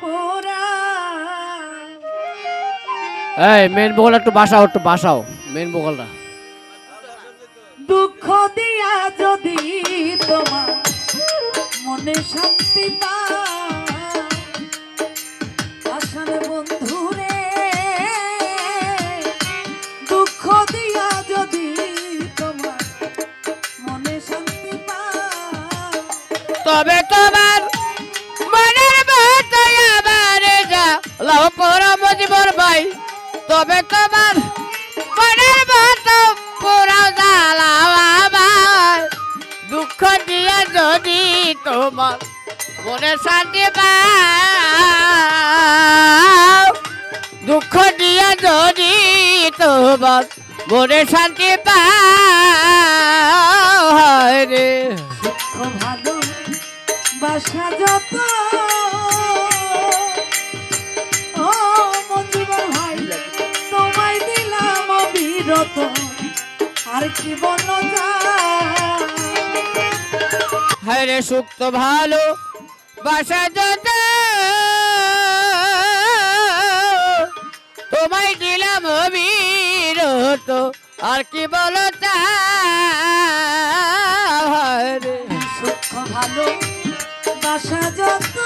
পোরা এই মেন বগল একটু বাসাও একটু বাসাও মেন বগলটা। দুঃখ দিয়া যদি তোমার মনে শান্তি পা যা লাভ পরা মজিবর ভাই, তবে তোমার মনের বাতা পুরা জ্বালাও আমার দুঃখ দিয়ে যদি তোমার মনে শান্তি পাও, দুঃখ দিয়ে যদি তোমার মনে শান্তি পাও রে। ভালো বাসা যত আর কি বল হায় রে সুক্ত ভালো বাসা যত। তোমায় দিলাম অবিরত আর কি বলো সুখ ভালো বাসা যত।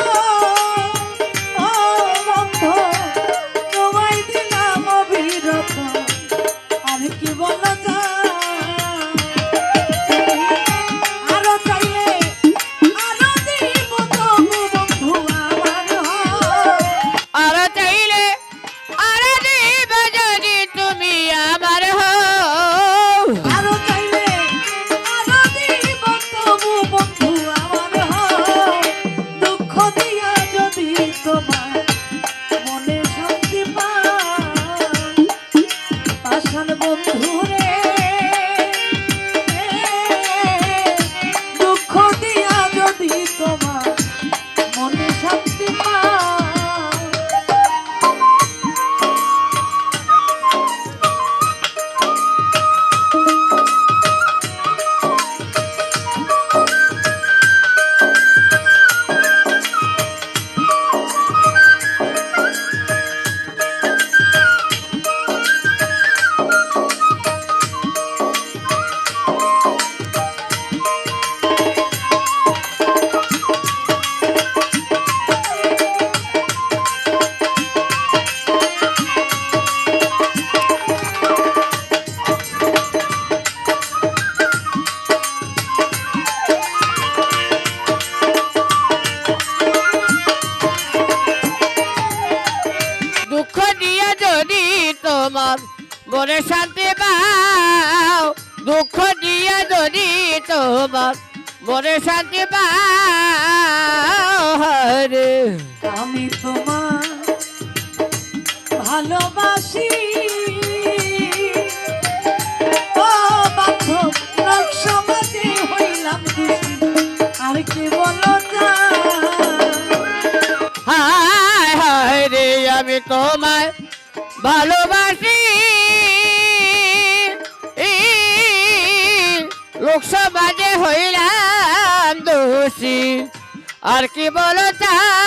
মনে শান্তি পাও দুঃখ দিয়ে যদি তোমার মনে শান্তি পাও হরে। আমি তোমার ভালোবাসি। ও বাধ্য লোক হইলাম আর কি বলো হায় হায় রে আমি তোমায় ভালোবাসি। লোকসভাতে হইলাম দোষী। আর কি বলো চাও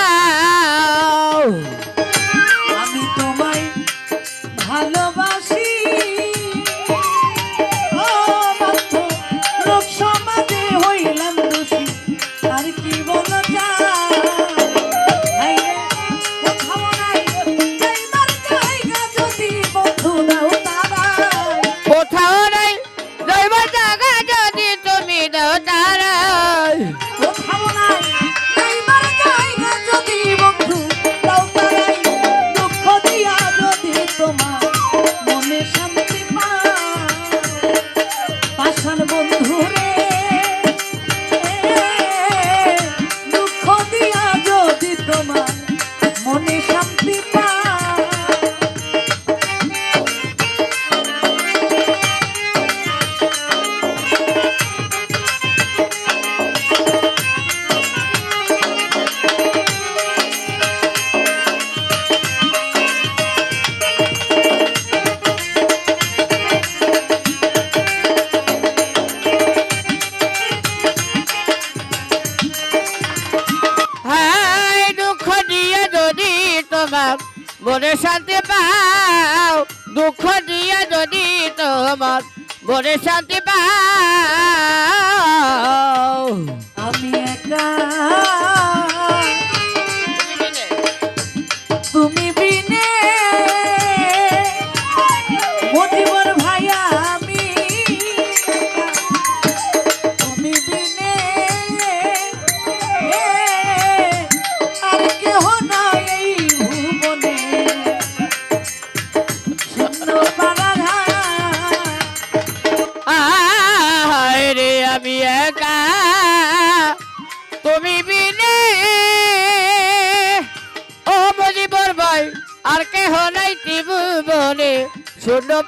তোমার মনে শান্তি পাও দুঃখ দিয়ে যদি তোমার মনে শান্তি পাও। আমি একা। তুমি বিনে।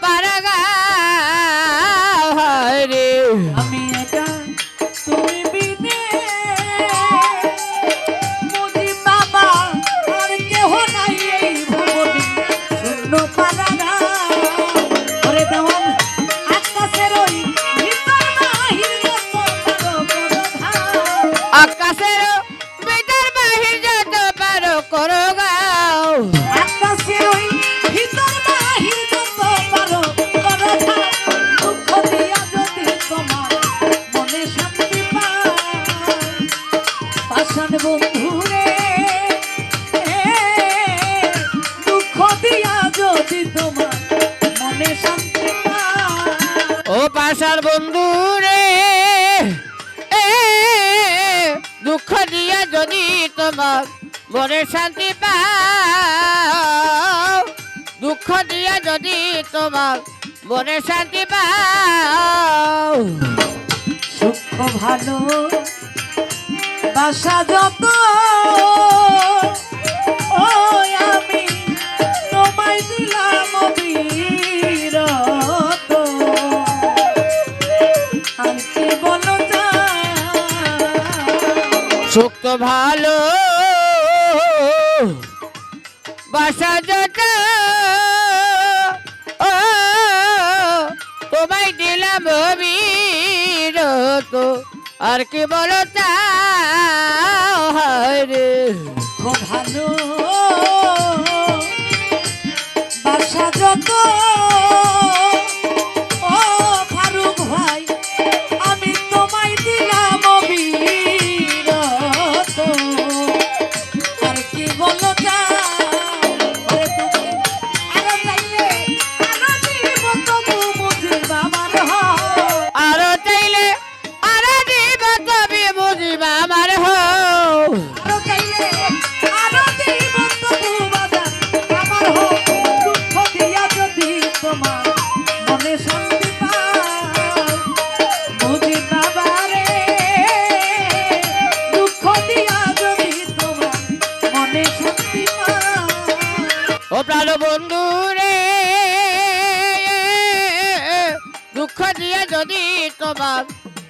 পারগা রে। আমি আশার বন্ধু রে। দুঃখ দিয়া যদি তোমার মনে শান্তি পাও, দুঃখ দিয়া যদি তোমার মনে শান্তি পাও। সুখ ভালো, বাসা যত এত ভালো বাসা যত তোমায় দিলাম তো আর কি বলো তা রে। ভালো। ও প্রাণ বন্ধু রে দুঃখ দিয়ে যদি তোমার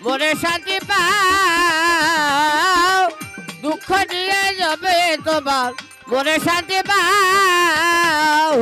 মনে শান্তি পাও, দুঃখ দিয়ে যাবে তোমার মনে শান্তি পাও।